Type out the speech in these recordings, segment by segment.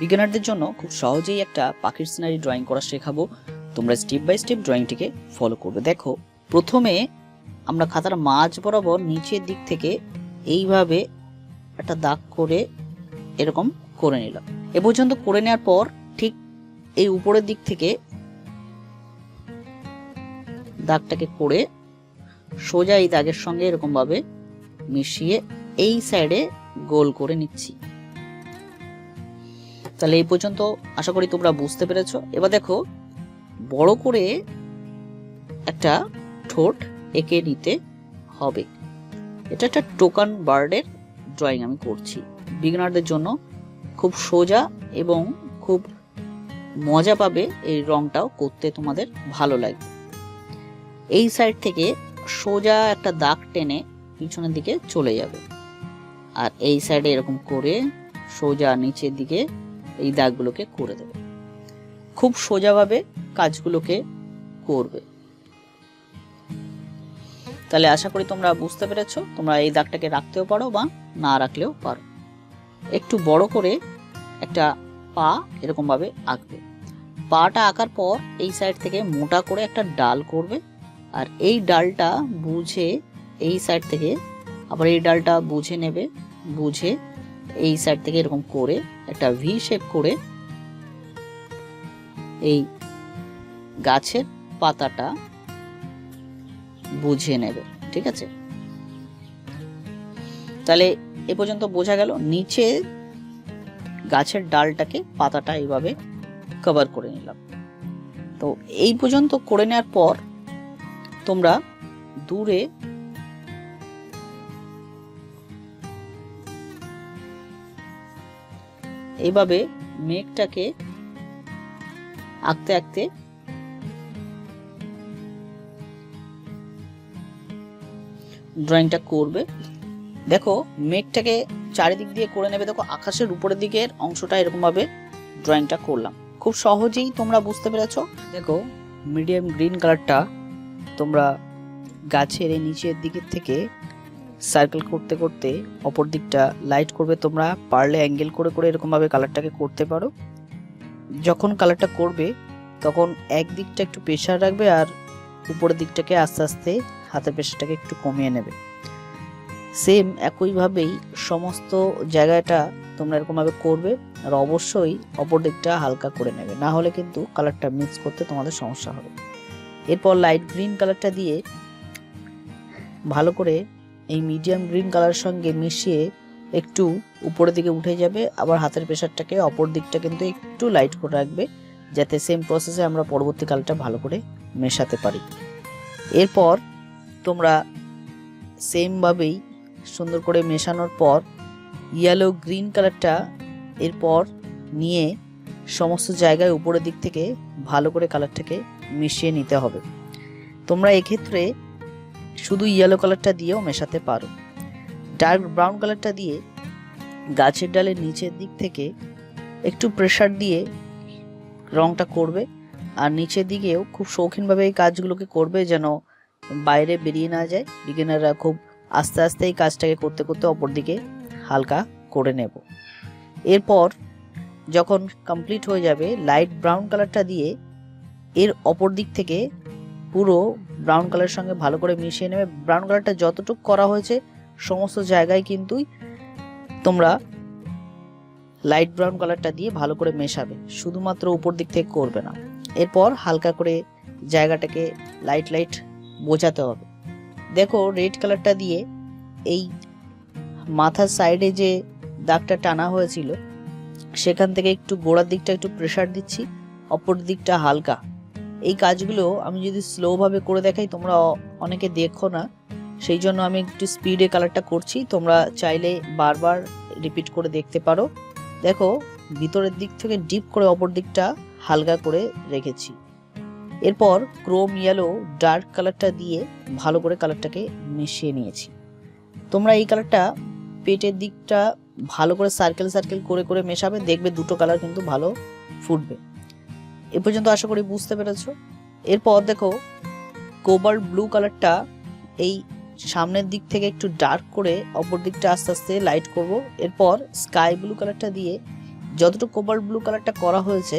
বিজ্ঞানারদের জন্য খুব সহজেই একটা পাখির সিনারি ড্রয়িং করা শেখাবো। তোমরা স্টেপ বাই স্টেপ ড্রয়িংটিকে ফলো করবে। দেখো, প্রথমে আমরা খাতার মাঝ বরাবর নিচের দিক থেকে এইভাবে একটা দাগ করে এরকম করে নিলাম। এ পর্যন্ত করে নেওয়ার পর ঠিক এই উপরের দিক থেকে দাগটাকে করে সোজা এই দাগের সঙ্গে এরকম ভাবে মিশিয়ে এই সাইডে গোল করে নিচ্ছি। তাহলে এই পর্যন্ত আশা করি তোমরা বুঝতে পেরেছ। এবার দেখো, বড় করে একটা ঠোঁট এঁকে নিতে হবে। এটা একটা টোকান বার্ডের ড্রয়িং আমি করছি। বিগনারদের জন্য খুব সোজা এবং খুব মজা পাবে এই রংটাও করতে তোমাদের ভালো লাগবে। এই সাইড থেকে সোজা একটা দাগ টেনে পিছনের দিকে চলে যাবে। আর এই সাইডে এরকম করে সোজা নিচের দিকে এই দাগগুলোকে করে দেবে। খুব সোজাভাবে কাজগুলোকে করবে। তাহলে আশা করি তোমরা বুঝতে পেরেছ, তোমরা এই দাগটাকে রাখতেও পারো বা না রাখলেও পারো। একটু বড় করে একটা পা এরকম ভাবে আঁকবে। পাটা আঁকার পর এই সাইড থেকে মোটা করে একটা ডাল করবে আর এই ডালটা বুঝে এই সাইড থেকে আবার এই ডালটা বুঝে নেবে, বুঝে এই সাইড থেকে এরকম করে, একটা ভি শেপ করে এই গাছের পাতাটা বুঝে নেবে, ঠিক আছে? তাহলে এ পর্যন্ত বোঝা গেল, নিচে গাছের ডালটাকে পাতাটা এইভাবে কভার করে নিলাম। তো এই পর্যন্ত করে নেওয়ার পর তোমরা দূরে এইভাবে মেঘটাকে আঁকতে আঁকতে ড্রয়িংটা করবে। দেখো, মেঘটাকে চারিদিক দিয়ে করে নেবে। দেখো, আকাশের উপরের দিকের অংশটা এরকম ভাবে ড্রয়িংটা করলাম। খুব সহজেই তোমরা বুঝতে পেরেছ। দেখো, মিডিয়াম গ্রিন কালারটা তোমরা গাছের এই নিচের দিকের থেকে সার্কেল করতে করতে অপর দিকটা লাইট করবে তোমরা পারলে অ্যাঙ্গেল করে করে এরকমভাবে কালারটাকে করতে পারো। যখন কালারটা করবে, তখন এক দিকটা একটু প্রেশার রাখবে আর উপরের দিকটাকে আস্তে আস্তে হাতের প্রেশারটাকে একটু কমিয়ে নেবে। সেম একইভাবেই সমস্ত জায়গাটা তোমরা এরকমভাবে করবে আর অবশ্যই অপর দিকটা হালকা করে নেবে। না হলে কিন্তু কালারটা মিক্স করতে তোমাদের সমস্যা হবে। এরপর লাইট গ্রিন কালারটা দিয়ে ভালো করে এই মিডিয়াম গ্রিন কালারের সঙ্গে মিশিয়ে একটু উপরের দিকে উঠে যাবে। আবার হাতের প্রেশারটাকে অপর দিকটা কিন্তু একটু লাইট করে রাখবে, যাতে সেম প্রসেসে আমরা পরবর্তী কালারটা ভালো করে মেশাতে পারি। এরপর তোমরা সেমভাবেই সুন্দর করে মেশানোর পর ইয়েলো গ্রিন কালারটা এরপর নিয়ে সমস্ত জায়গায় উপরের দিক থেকে ভালো করে কালারটাকে মিশিয়ে নিতে হবে। তোমরা এক্ষেত্রে শুধু ইয়েলো কালারটা দিয়েও মেশাতে পারো। ডার্ক ব্রাউন কালারটা দিয়ে গাছের ডালের নিচের দিক থেকে একটু প্রেশার দিয়ে রংটা করবে আর নিচের দিকেও খুব শৌখিনভাবে এই কাজগুলোকে করবে যেন বাইরে বেরিয়ে না যায়। বিগিনাররা খুব আস্তে আস্তে এই কাজটাকে করতে করতে অপর দিকে হালকা করে নেব। এরপর যখন কমপ্লিট হয়ে যাবে লাইট ব্রাউন কালারটা দিয়ে এর অপর দিক থেকে পুরো ব্রাউন কালারের সঙ্গে ভালো করে মিশিয়ে নেবে। ব্রাউন কালারটা যতটুকু করা হয়েছে, সমস্ত জায়গায় কিন্তু তোমরা লাইট ব্রাউন কালারটা দিয়ে ভালো করে মেশাবে। শুধুমাত্র উপর দিক থেকে করবে না। এরপর হালকা করে জায়গাটাকে লাইট লাইট বোঝাতে হবে। দেখো রেড কালারটা দিয়ে এই মাথার সাইডে যে দাগটা টানা হয়েছিল, সেখান থেকে একটু গোড়ার দিকটা একটু প্রেশার দিচ্ছি, অপর দিকটা হালকা। এই কাজগুলো আমি যদি স্লোভাবে করে দেখাই, তোমরা অনেকে দেখো না। সেই জন্য আমি একটু স্পিডে কালারটা করছি। তোমরা চাইলে বারবার রিপিট করে দেখতে পারো। দেখো, ভিতরের দিক থেকে ডিপ করে অপর দিকটা হালকা করে রেখেছি। এরপর ক্রোম ইয়েলো ডার্ক কালারটা দিয়ে ভালো করে কালারটাকে মিশিয়ে নিয়েছি। তোমরা এই কালারটা পেটের দিকটা ভালো করে সার্কেল সার্কেল করে করে মেশাবে, দেখবে দুটো কালার কিন্তু ভালো ফুটবে। এ পর্যন্ত আশা করি বুঝতে পেরেছ। এরপর দেখো কোবাল্ট ব্লু কালারটা এই সামনের দিক থেকে একটু ডার্ক করে অপর দিকটা আস্তে আস্তে লাইট করব। এরপর স্কাই ব্লু কালারটা দিয়ে যতটুকু কোবাল্ট ব্লু কালারটা করা হয়েছে,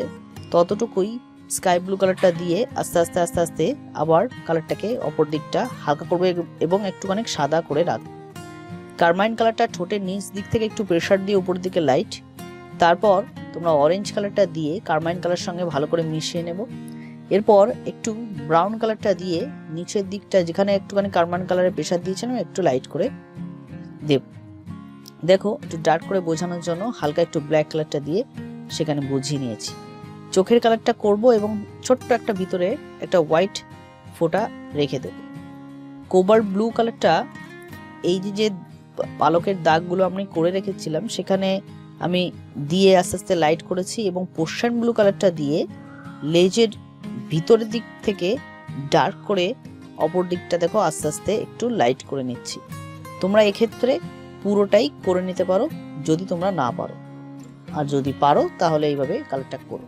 ততটুকুই স্কাই ব্লু কালারটা দিয়ে আস্তে আস্তে আস্তে আস্তে আবার কালারটাকে অপর দিকটা হালকা করবে এবং একটুখানি সাদা করে রাখবে কারমাইন কালারটা ঠোঁটের নিচ দিক থেকে একটু প্রেশার দিয়ে উপর দিকে লাইট তারপর তোমরা অরেঞ্জ কালারটা দিয়ে কারমাইন কালার সঙ্গে ভালো করে মিশিয়ে নেব। এরপর একটু ব্রাউন কালারটা দিয়ে নিচের দিকটা যেখানে একটুখানি কারমাইন কালারের প্রেশার দিয়েছিলাম, একটু লাইট করে দেব। দেখো, একটু ডার্ক করে বোঝানোর জন্য হালকা একটু ব্ল্যাক কালারটা দিয়ে সেখানে বুঝিয়ে নিয়েছি। চোখের কালারটা করব এবং ছোট্ট একটা ভিতরে একটা হোয়াইট ফোঁটা রেখে দেব। কোবার ব্লু কালারটা এই যে যে পালকের দাগগুলো আমি করে রেখেছিলাম, সেখানে আমি দিয়ে আস্তে আস্তে লাইট করেছি এবং পোর্শন ব্লু কালারটা দিয়ে লেজের ভিতরের দিক থেকে ডার্ক করে অপর দিকটা দেখো আস্তে আস্তে একটু লাইট করে নিচ্ছি। তোমরা এক্ষেত্রে পুরোটাই করে নিতে পারো, যদি তোমরা না পারো। আর যদি পারো, তাহলে এইভাবে কালারটা করো।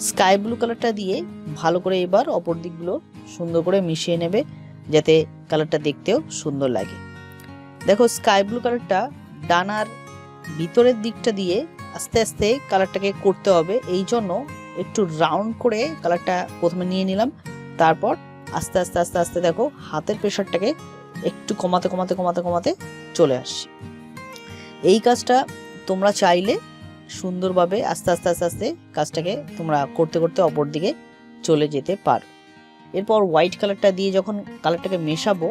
স্কাই ব্লু কালারটা দিয়ে ভালো করে এবার অপর দিকগুলো সুন্দর করে মিশিয়ে নেবে, যাতে কালারটা দেখতেও সুন্দর লাগে। দেখো স্কাই ব্লু কালারটা ডানার ভিতরের দিকটা দিয়ে আস্তে আস্তে কালারটাকে করতে হবে। এই জন্য একটু রাউন্ড করে কালারটা প্রথমে নিয়ে নিলাম। তারপর আস্তে আস্তে আস্তে আস্তে দেখো হাতের প্রেশারটাকে একটু কমাতে কমাতে কমাতে কমাতে চলে আসছি। এই কাজটা তোমরা চাইলে সুন্দরভাবে আস্তে আস্তে আস্তে আস্তে কাজটাকে তোমরা করতে করতে অপর দিকে চলে যেতে পারো। এরপর হোয়াইট কালারটা দিয়ে যখন কালারটাকে মেশাবো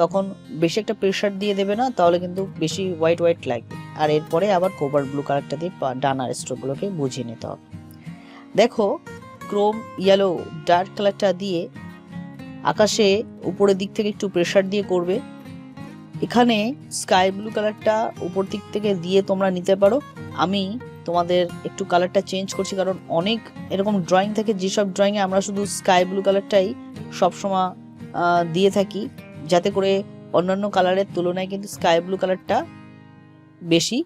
তখন বেশি একটা প্রেশার দিয়ে দেবে না, তাহলে কিন্তু বেশি হোয়াইট হোয়াইট লাগবে। আর এরপরে আবার কোভার ব্লু কালারটা দিয়ে ডানার স্ট্রোকগুলোকে বুঝিয়ে নিতে হবে। দেখো ক্রোম ইয়েলো ডার্ক কালারটা দিয়ে আকাশে উপরের দিক থেকে একটু প্রেশার দিয়ে করবে। এখানে স্কাই ব্লু কালারটা উপর দিক থেকে দিয়ে তোমরা নিতে পারো। আমি তোমাদের একটু কালারটা চেঞ্জ করছি, কারণ অনেক এরকম ড্রয়িং থাকে, যেসব ড্রয়িংয়ে আমরা শুধু স্কাই ব্লু কালারটাই সবসময় দিয়ে থাকি। যাতে করে অন্যান্য কালারের তুলনায় কিন্তু স্কাই ব্লু কালারটা বেশি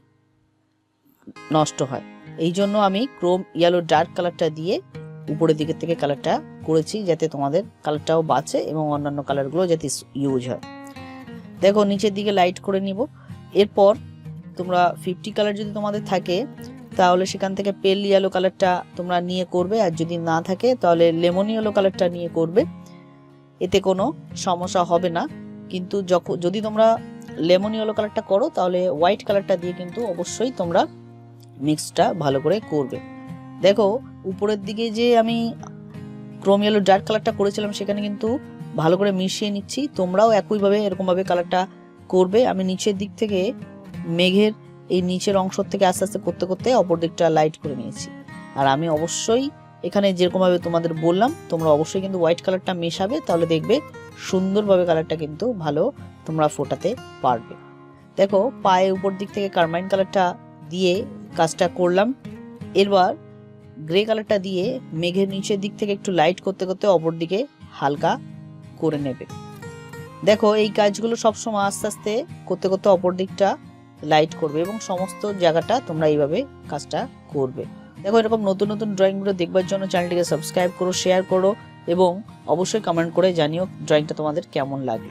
নষ্ট হয়। এই জন্য আমি ক্রোম ইয়েলো ডার্ক কালারটা দিয়ে উপরের দিকের থেকে কালারটা করেছি যাতে তোমাদের কালারটাও বাঁচে এবং অন্যান্য কালারগুলো যাতে ইউজ হয়। দেখো নিচের দিকে লাইট করে নিব। এরপর তোমরা ফিফটি কালার যদি তোমাদের থাকে, তাহলে সেখান থেকে পেল ইয়েলো কালারটা তোমরা নিয়ে করবে। আর যদি না থাকে, তাহলে লেমন ইয়েলো কালারটা নিয়ে করবে। এতে কোনো সমস্যা হবে না। কিন্তু যখন, যদি তোমরা লেমন ইয়েলো কালারটা করো, তাহলে হোয়াইট কালারটা দিয়ে কিন্তু অবশ্যই তোমরা মিক্সটা ভালো করে করবে। দেখো, উপরের দিকে যে আমি ক্রোম ইয়েলো ডার্ক কালারটা করেছিলাম, সেখানে কিন্তু ভালো করে মিশিয়ে নিচ্ছি। তোমরাও একইভাবে এরকমভাবে কালারটা করবে। আমি নিচের দিক থেকে মেঘের এই নিচের অংশ থেকে আস্তে আস্তে করতে করতে অপর দিকটা লাইট করে নিয়েছি। আর আমি অবশ্যই এখানে যেরকমভাবে তোমাদের বললাম, তোমরা অবশ্যই কিন্তু হোয়াইট কালারটা মেশাবে, তাহলে দেখবে সুন্দরভাবে কালারটা কিন্তু ভালো তোমরা ফোটাতে পারবে। দেখো পায়ে উপর দিক থেকে কারমাইন কালারটা দিয়ে কাজটা করলাম। এরবার গ্রে কালারটা দিয়ে মেঘের নিচের দিক থেকে একটু লাইট করতে করতে অপর দিকে হালকা করে নেবে। দেখো, এই কাজগুলো সবসময় আস্তে আস্তে করতে করতে অপর দিকটা লাইট করবে এবং সমস্ত জায়গাটা তোমরা এইভাবে কাজটা করবে। দেখো, এরকম নতুন নতুন ড্রয়িংগুলো দেখবার জন্য চ্যানেলটিকে সাবস্ক্রাইব করো শেয়ার করো, এবং অবশ্যই কমেন্ট করে জানিও ড্রয়িংটা তোমাদের কেমন লাগল।